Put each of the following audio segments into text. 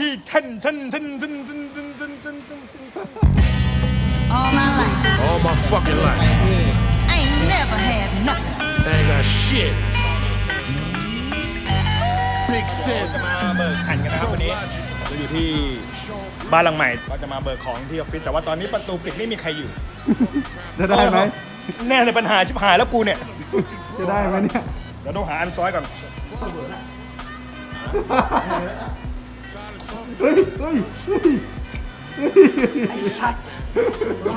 พี่ท่านท่านท่านท่านท่านท่านท่านท่านท่าน All my life, All my fucking life. I ain't never had nothing. Ain't got shit. Big sin. มาเบิกแผ่นกันนะครับวันนี้เราอยู่ที่บ้านหลังใหม่ก็จะมาเบิกของที่ออฟฟิศแต่ว่าตอนนี้ประตูปิดไม่มีใครอยู่จะได้ไหม แน่ในปัญหาชิบหายแล้วกูเนี่ยจะได้ไหมเนี่ยเดี๋ยวต้องหาอันซอยก่อน เฮ้ยเฮ้ยเฮ้ย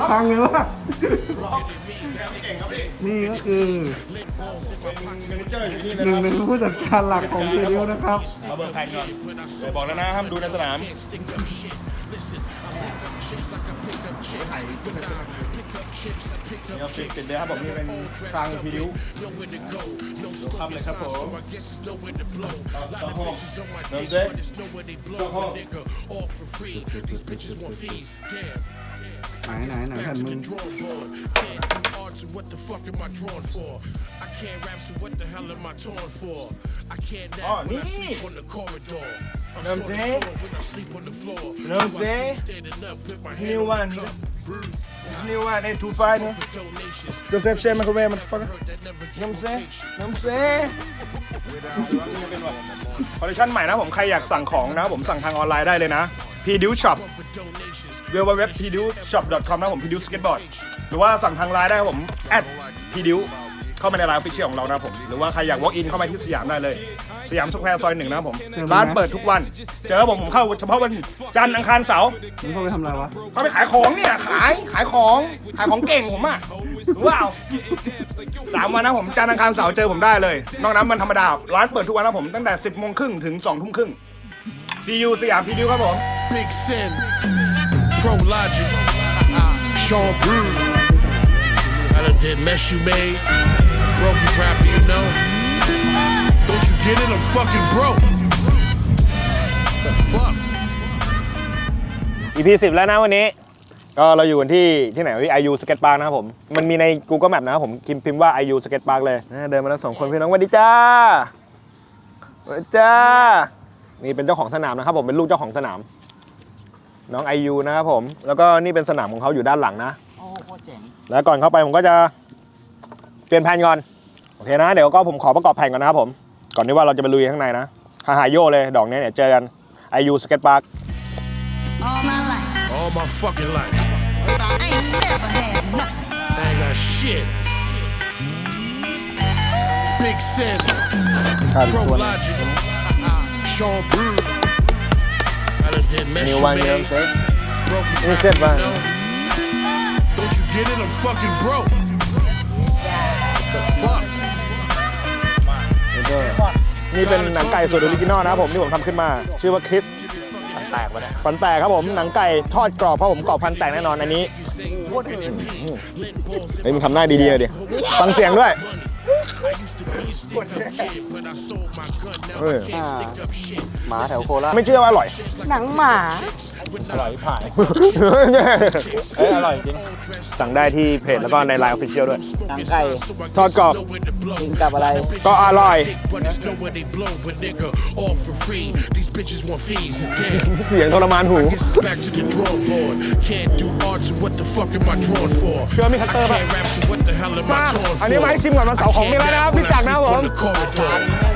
พังเลยวะนี่ก็คือเมนเจอร์อยู่นี่หนะนึ่งรับในผู้จัดการหลักของเซีริวนะครับมาเบิร์ไทยก่อนเดี๋ยวบอกแล้วนะห้ามดูในสนาม นี่ออฟฟิศปิดเลยครับผมนี่เป็นทางพิวดูครับเลยครับผมต้องห้องเดินเจ๊ต้องห้อง ไหนไหนไหนแผ่นมึง What the fuck am I drawn for? I can't rap, so what the hell am I torn for? I can't nap Oh, when I nee. sleep on the corridor. I'm Know what I'm so saying? sure when I sleep on the floor. know what I'm saying? Standing up, put my It's hand new on one, the nigga. cup. New one, ain't too fine, man. Just have Shea microwave, motherfucker. You know what I'm saying? You know what I'm saying? คอลเลคชันใหม่นะผมใครอยากสั่งของนะผมสั่งทางออนไลน์ได้เลยนะ p d u Shop w w w p d u shop com นะผม p d u Skateboard หรือว่าสั่งทางไลน์ได้ครับผม at p d u เข้ามาในไลน์ออฟฟิเชียลของเรานะผม หรือว่าใครอยาก walk in เข้ามาที่สยามได้เลย สยามสแควร์ซอยหนึ่งนะครับผม ร้านเปิดทุกวัน เจอผมผมเข้าเฉพาะวันจันทร์อังคารเสาร์มึงเข้าไปทำอะไรวะเขาไปขายของเนี่ยขายขายของขายของเก่งผมอะรู้เปล่าสามวันนะผมจันทร์อังคารเสาร์เจอผมได้เลย นอกนั้นมันธรรมดา ร้านเปิดทุกวันนะผมตั้งแต่ 10โมงครึ่งถึง2ทุ่มครึ่ง See you สยามพีดิวครับผม Big Sin, Pro Logic, Sean Brew. I done did mess you made, broken rapper, you know. Don't you get it? I'm fucking broke. The fuck? EP 10 แล้วนะวันนี้ ก็เราอยู่กันที่ที่ไหนที่ IU Skate Park นะครับผม มันมีใน Google Map นะครับผมพิมพ์พิมพ์ว่า IU Skate Park เลยนะเดินมาแล้วสองคนพี่น้องสวัสดีจ้าสวัสดีจ้า นี่เป็นเจ้าของสนามนะครับผมเป็นลูกเจ้าของสนาม น้อง IU นะครับผม แล้วก็นี่เป็นสนามของเขาอยู่ด้านหลังนะ โอ้โคตรเจ๋ง แล้วก่อนเข้าไปผมก็จะเปลี่ยนแผ่นก่อนโอ เคนะ เดี๋ยวก็ผมขอประกอบแผ่นก่อนนะครับผม ก่อนที่ว่าเราจะไปลุยข้างในนะฮาฮาโยเลย ดอกนี้เนี่ยเจอกัน IU Skate Park All my life, All my fucking life. I ain't never had nothing. I ain't got shit. Big Sin, ครับ Pro ตัว Logic, Sean Brew. I done did mess New you one, you know what I'm made, saying? broken New rapper, set, you man. know. Don't you get it? I'm fucking broke. The fuck? แล้วก็นี่เป็นหนังไก่สูตรออริจินอลนะครับผมที่ผมทำขึ้นมา ชื่อว่าคริสแตกไปแล้วฟันแตกครับผมหนังไก่ทอดกรอบเพราะผมกรอบฟันแตกแน่นอนอันนี้เฮ้ยมึงทำหน้าดีๆเลยดิฟังเสียงด้วยเออหมาแถวโคราชไม่เชื่อว่าอร่อย หนังหมา อร่อยผ่านเอ้ยอร่อยจริง สั่งได้ที่เพจแล้วก็ในไลน์ออฟฟิเชียลด้วย หนังไก่ทอดกรอบกินกับอะไร ก็อร่อย But it's nowhere they blow, but nigga, all for free. These bitches want fees, and damn. เสียงทรมานหู Guess it's back to the drawing board. Can't do art, so what the fuck am I drawn for? Show me I cutter, can't rap, so what the hell am มา I torn อันนี้มาให้ชิมก่อนวันเสาร์ของมีแล้วนะครับพี่จักรนะครับผม I'm sort of sore when I sleep on the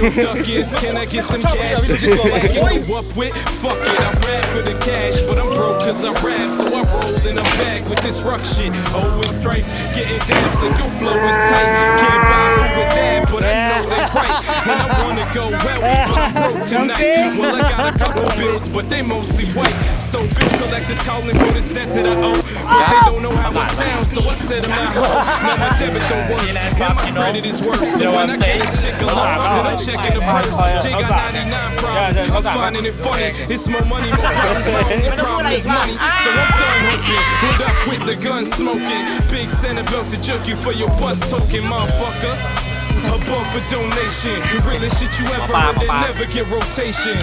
I ain't got. Can I get some cash to just and go up with? Fuck it, I'm rap for the cash, but I'm broke cause I rap, so I rolled in a bag with this rock shit. Always strife, getting dabs and your flow is tight. Can't buy food with that, but I know they right. And I wanna go wealthy, but I'm broke tonight. Well, I got a couple bills, but they mostly white. So bill collectors calling for this debt that I owe. But they don't know how it sounds, so I set them out. Now my debit don't work, and my credit is worse. So when I get a chick alone, then I'm checking the purse. Jay got 99 problems, I'm finding it funny. It's more money, more problems, my only problem is money. So I'm done hoping, hood up with the gun smoking. Big Santa belt to jerk you for your bus token, motherfucker. Above for donation, the realest shit you ever heard, they never get rotation.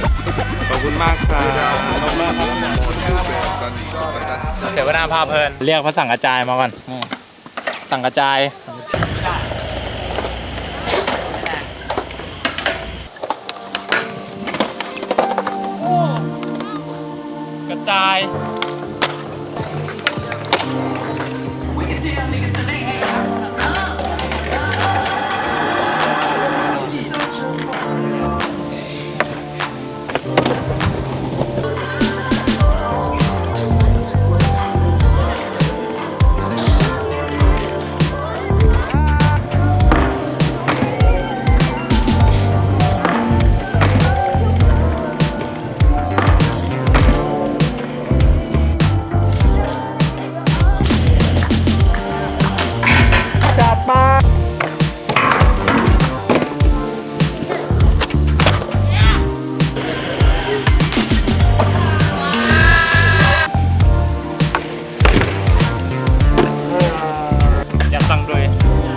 ขอบคุณมากครับเสวนาพาเพลิน เรียกพระสังกระจายมาก่อนนี่สังกระจาย กระจาย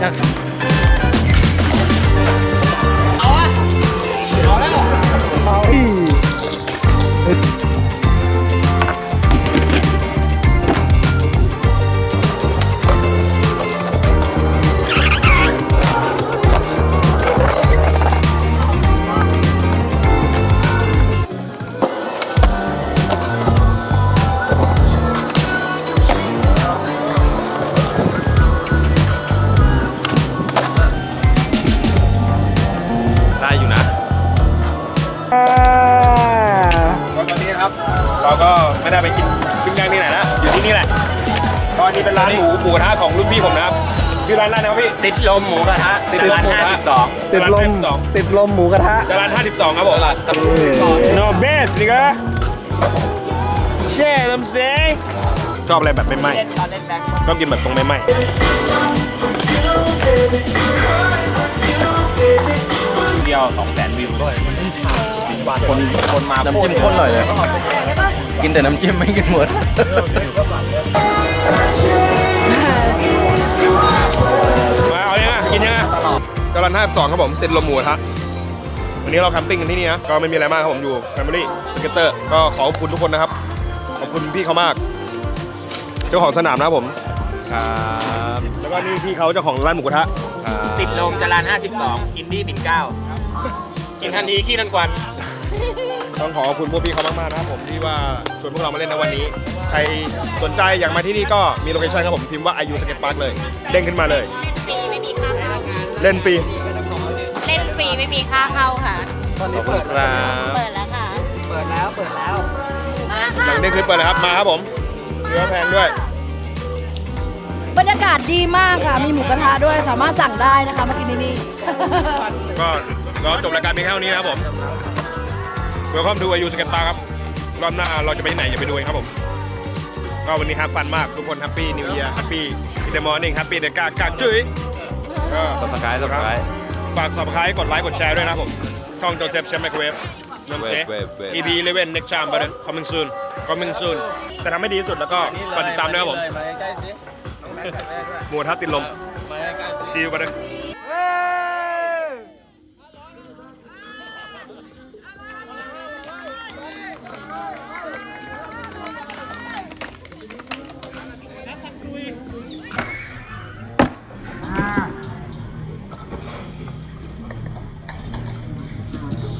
ด้ว เราก็ไม่ได้ไปกินปิ้งย่างที่ไหนนะอยู่ที่นี่แหละก็อันนี้เป็นร้านหมูหมูกระทะของรุ่นพี่ผมนะครับชื่อร้านอะไรนะครับพี่ ติดลมหมูกระทะติดลมหมูกระทะ52ติดลมสองติดลมหมูกระทะจาน52ครับผมโนเบสนี่ก็แช่ลำเสงชอบอะไรแบบไม่ไหม้ชอบกินแบบตรงไม่ไหม้เดียว2แสนวิวด้วย คนคนมาน้ำจิ้มข้นหน่อยเลย กินแต่น้ำจิ้มไม่กินหมดมาเอาเนี่ยกินยังไงจาน52ครับผมติดลมหมูกระทะวันนี้เราแคมปิ้งกันที่นี่นะก็ไม่มีอะไรมากครับผมอยู่แฟมิลี่สเก็ตเตอร์ก็ขอขอบคุณทุกคนนะครับ ขอบคุณพี่เขามาก เจ้าของสนามนะครับผมครับแล้วก็นี่พี่เขาเจ้าของร้านหมูกระทะติดลมจราน52 อินดี้ปิ่นเกล้ากินทันทีขี้ทันควัน ต้องขอขอบคุณพวกพี่เขามากๆนะครับผมที่ว่าชวนพวกเรามาเล่นในวันนี้ ใครสนใจอยากมาที่นี่ก็มีโลเคชั่นครับผมพิมพ์ว่าอายุสเก็ตพาร์คเลย เด้งขึ้นมาเลย ฟรีไม่มีค่าเข้าเล่นฟรีเล่นฟรีไม่มีค่าเข้าค่ะขอบคุณครับเปิดแล้วค่ะเปิดแล้วเปิดแล้วหลังเด้งขึ้นไปเลยครับมาครับผมเนื้อแพงด้วย บรรยากาศดีมากค่ะ มีหมูกระทะด้วยสามารถสั่งได้นะคะมากินที่นี่ ก็เราจบรายการเพียงแค่เท่านี้นะครับผม เวลคอมทูอายุสเก็ตพาร์คครับ รอบหน้าเราจะไปที่ไหนอย่าไปดูเองครับผม ก็วันนี้ฮับฟันมากทุกคนแฮปปี้นิวเยียร์แฮปปี้อินเดมอร์นิ่งแฮปปี้เดกากากจุ้ยก็สบายสบายฝากสับสไครต์กดไลค์กดแชร์ด้วยนะครับผมช่องโจเซฟแชมป์ไมโครเวฟนมเซเวฟเวฟ EP 11 next time brother coming soon coming soon แต่ทำให้ดีที่สุดแล้วก็ฝากติดตามด้วยครับผม หมูกระทัดติดลม See you brother